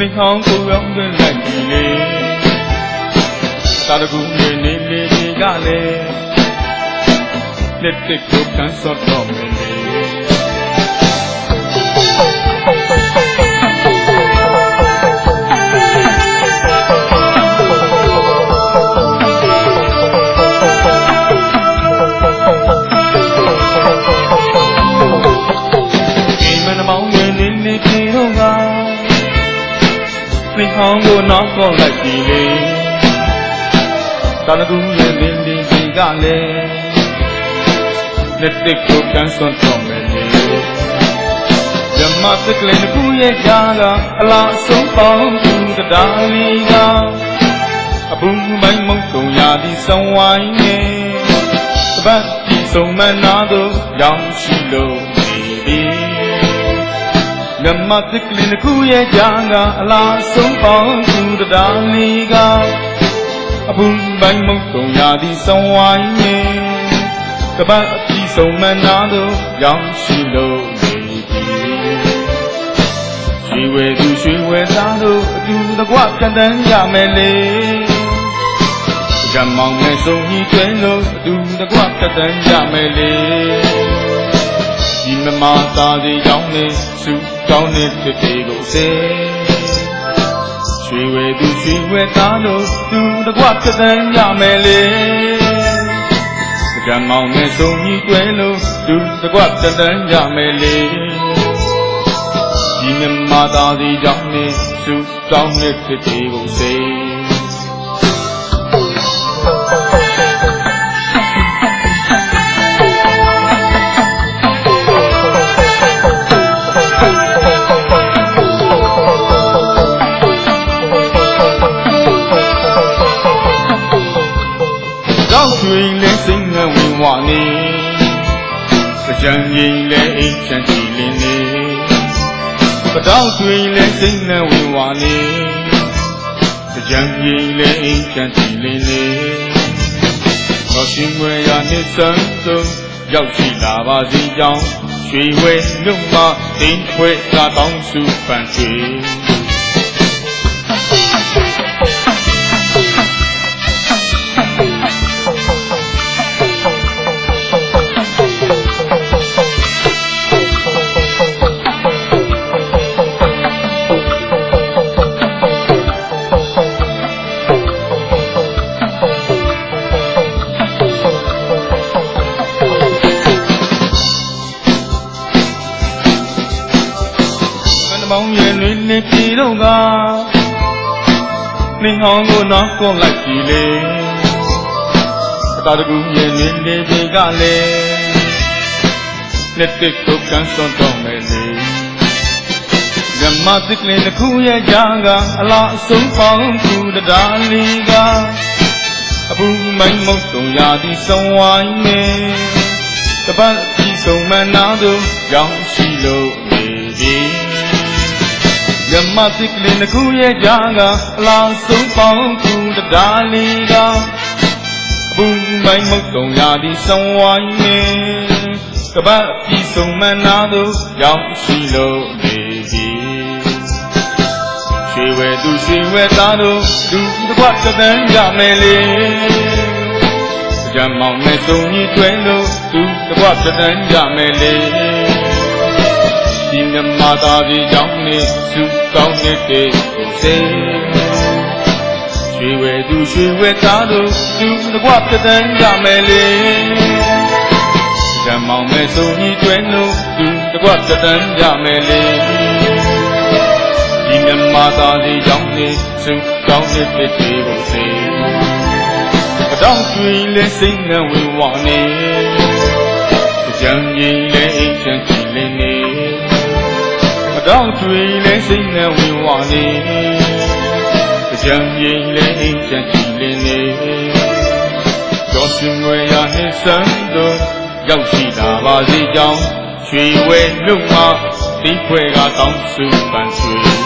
လင်းဟောင်းကိုရောင်းသွင်းလိုက်ပြီလေသာတကူနေနေနေနေကလည်းလက်တစ်ကိုကန်စော့တော့ သင်ဟောင်းကိုနောက်ကောက်လိုက်ပြီလေတာနကူရဲ့လင်းလင်းကြီးကလည်းလက်တစ်ကိုကန်ဆွန်တော့မယ်လေဓမ္မသက်ကလေးတစ်ခုရဲ့ကြားကအလားအဆုံးပေါင်းသူတရားလေးကအပူမိုင်းမုံကုန်ရာဒီဆောင်ဝိုင်းနေတပတ်ဒီဆုံးမနာတို့ရောင်ရှိလို့နေ ပြီမြတ်မသက်ကလေးတစ်ခုရဲ့ကြားကအလားဆုံးပေါင်းသူတရားလေးကအပူပိုင်းမုတ်ကုံရာဒီဆောင်ဝိုင်းနေကပတ်အပြီးဆုံးမနာတို့ရောင်ရှိလို့နေပြီရွှေဝဲသူရွှေဝဲသားတို့အတူတကွပြန်တန်းရမယ်လေကံမောင်မဲ့ဆုံးကြီးတွင်လို့အတူတကွပြန်တန်းရမယ်လေဒီ မမသားစီကြောင်းနေစုကြောင်းနေတစ်တေကိုစေရွှေဝဲသူရွှေဝဲသားတို့သူတကွပြတဲ့ရမယ်လေကံမောင်နဲ့ဆုံးကြီးတွဲလို့သူတကွပြတဲ့ရမယ်လေဒီမမသားစီကြောင်းနေစုကြောင်းနေတစ်တေကိုစေ ကြောက်ရွှေလဲစိတ်ငန်းဝင်ဝနေကြံရင်လဲအိမ်ချမ်းကြည်လင်းနေပတောက်ရွှေလဲစိတ်ငန်းဝင်ဝနေကြံရင်လဲအိမ်ချမ်းကြည်လင်းနေတော်ရှင်ွယ်ရနှစ်စံသုံးရောက်ရှိလာပါစေကြောင်းရွှေဝဲမြုံမတင်းခွဲသာတောင်းစုပန်ချွေ မနှမောင်းရဲ့လွင်နေပြီတော့ကနင်းဟောင်းကိုနောက်ကောလိုက်ပြီလေအတာတကူရဲ့လွင်နေပြီကလည်းလက်တစ်ကိုကန်စွန်တော့မယ်လေဓမ္မသစ်ကလေးတစ်ခုရဲ့ကြားကအလားအဆုံးပေါင်းသူတရားလေးကအပူမိုင်းမုတ်တုံရာဒီဆောင်ဝိုင်းနေတပတ်ဒီဆုံးမနာတို့ရောင်ရှိလို့နေပြီ မြတ်မသစ်ကလေးတစ်ခုရဲ့ကြားကအလားဆုံးပေါင်းသူတရားလေးကအပူမိုင်းမုတ်တုံရာဒီဆောင်ဝိုင်းနေကပတ်ပြီးဆုံးမနာတို့ရောက်ရှိလို့နေပြီရွှေဝဲသူရွှေဝဲသားတို့သူတစ်ခွတစ်သန်းရမယ်လေကြမ်းမောင်နဲ့စုံကြီးတွဲလို့သူတစ်ခွတစ်သန်းရမယ်လေ ဒီမြမသာဒီကြောင့်နေစုကောင်းနေတဲ့ကိုစေရွှေဝဲသူရွှေဝဲသားတို့သူတကွပြတဲ့ရမယ်လေကံမောင်မဲ့ဆိုကြီးတွဲလို့သူတကွပြတဲ့ရမယ်လေဒီမြမသာဒီကြောင့်နေစုကောင်းနေတဲ့ကိုစေအတောင်ကျွေးလဲစိတ်နဲ့ဝင်ဝနေ တောင်တွေလဲစိတ်နဲ့ဝင်ဝနေကြံရင်လဲအိမ်ချမ်းကြည်လင်းနေကျော်ရှင်ွယ်ရနှစ်စံတို့ရောက်ရှိလာပါစေကြောင်းရွှေဝဲမြို့မှာဒီဖွဲကတောင်းစုပန်ဆွေ